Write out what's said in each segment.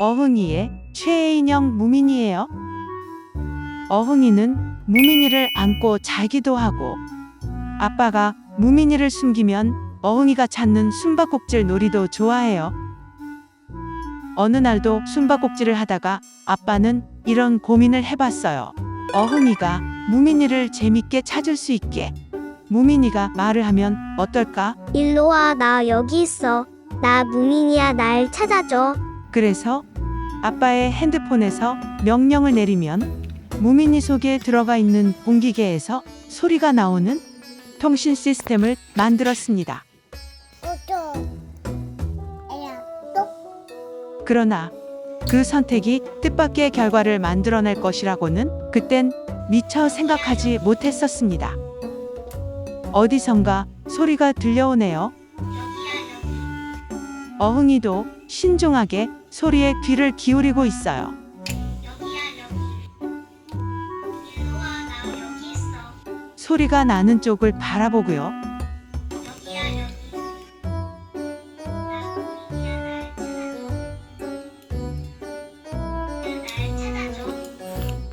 어흥이의 최애인형 무민이에요. 어흥이는 무민이를 안고 자기도 하고 아빠가 무민이를 숨기면 어흥이가 찾는 숨바꼭질 놀이도 좋아해요. 어느 날도 숨바꼭질을 하다가 아빠는 이런 고민을 해봤어요. 어흥이가 무민이를 재밌게 찾을 수 있게 무민이가 말을 하면 어떨까? 일로 와, 나 여기 있어. 나 무민이야, 날 찾아줘. 그래서 아빠의 핸드폰에서 명령을 내리면 무민이 속에 들어가 있는 공기계에서 소리가 나오는 통신 시스템을 만들었습니다. 그러나 그 선택이 뜻밖의 결과를 만들어낼 것이라고는 그땐 미처 생각하지 못했었습니다. 어디선가 소리가 들려오네요. 어흥이도 신중하게 소리에 귀를 기울이고 있어요. 소리가 나는 쪽을 바라보고요.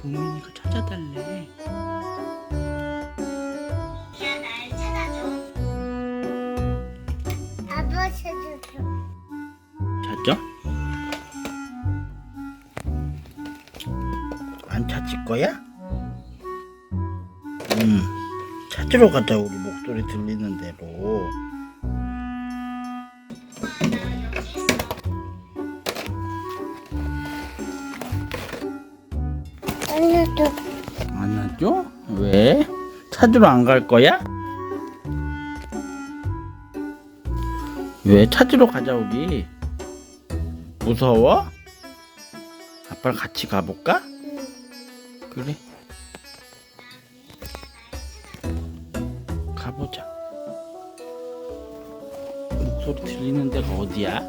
부민이가 찾아달래. 아빠 찾아줘. 찾죠? 안 찾을 거야? 음, 찾으러 가자 우리 목소리 들리는 대로. 알려줘. 안 하죠? 왜? 찾으러 안 갈 거야? 왜 찾으러 가자 우리? 무서워? 아빠랑 같이 가볼까? 그래. 가보자. 목소리 들리는 데가 어디야?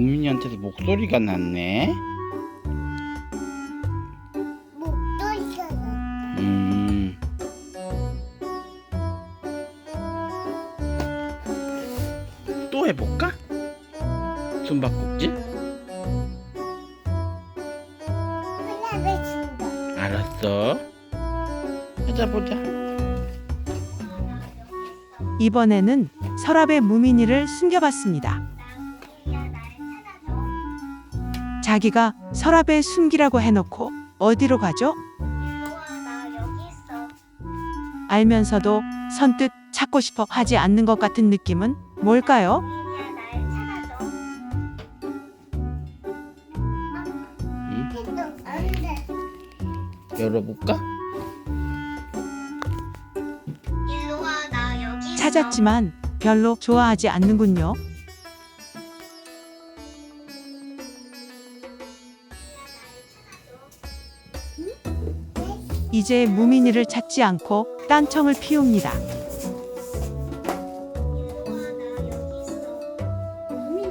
우민이한테서 목소리가 났네. 목도. 음. 또 해볼까? 숨바꼭질? 하나 준다. 알았어. 하자 보자. 이번에는 서랍에 무민이를 숨겨봤습니다. 자기가 서랍에 숨기라고 해놓고 어디로 가죠? 알면서도 선뜻 찾고 싶어 하지 않는 것 같은 느낌은 뭘까요? 응? 안 돼. 열어볼까? 일로 와, 나 여기 찾았지만 별로 좋아하지 않는군요. 이제 무민이를 찾지 않고 딴청을 피웁니다.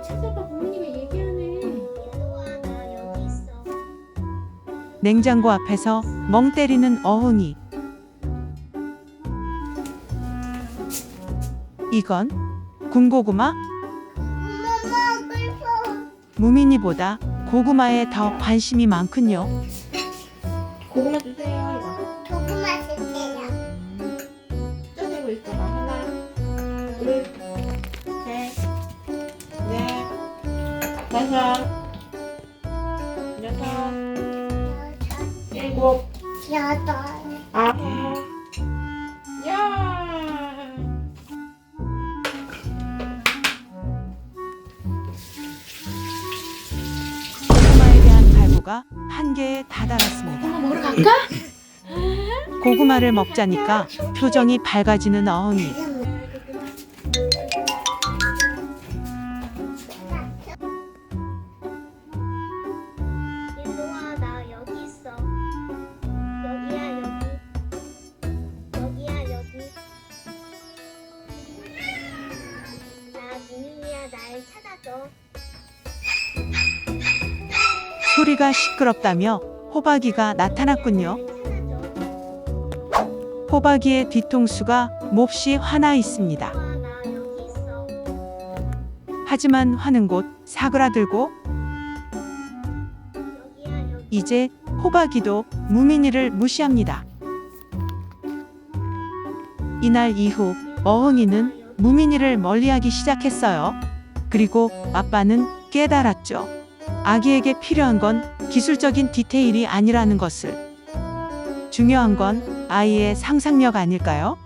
찾아봐 얘기하네 냉장고 앞에서 멍 때리는 어흥이. 이건 군고구마? 무민이보다 고구마에 더 관심이 많군요. 고구마 주세요 다섯 여섯 일곱 여덟. 아홉 야 고구마에 대한 갈구가 한계에 다다랐습니다. 고구마 먹으러 갈까? 고구마를 먹자니까 표정이 밝아지는 어흥이. 소리 소리가 시끄럽다며 호박이가 나타났군요. 호박이의 뒤통수가 몹시 화나 있습니다. 하지만 화는 곧 사그라들고. 이제 호박이도 무민이를 무시합니다. 이날 이후 어흥이는 무민이를 멀리하기 시작했어요. 그리고 아빠는 깨달았죠. 아기에게 필요한 건 기술적인 디테일이 아니라는 것을. 중요한 건 아이의 상상력 아닐까요?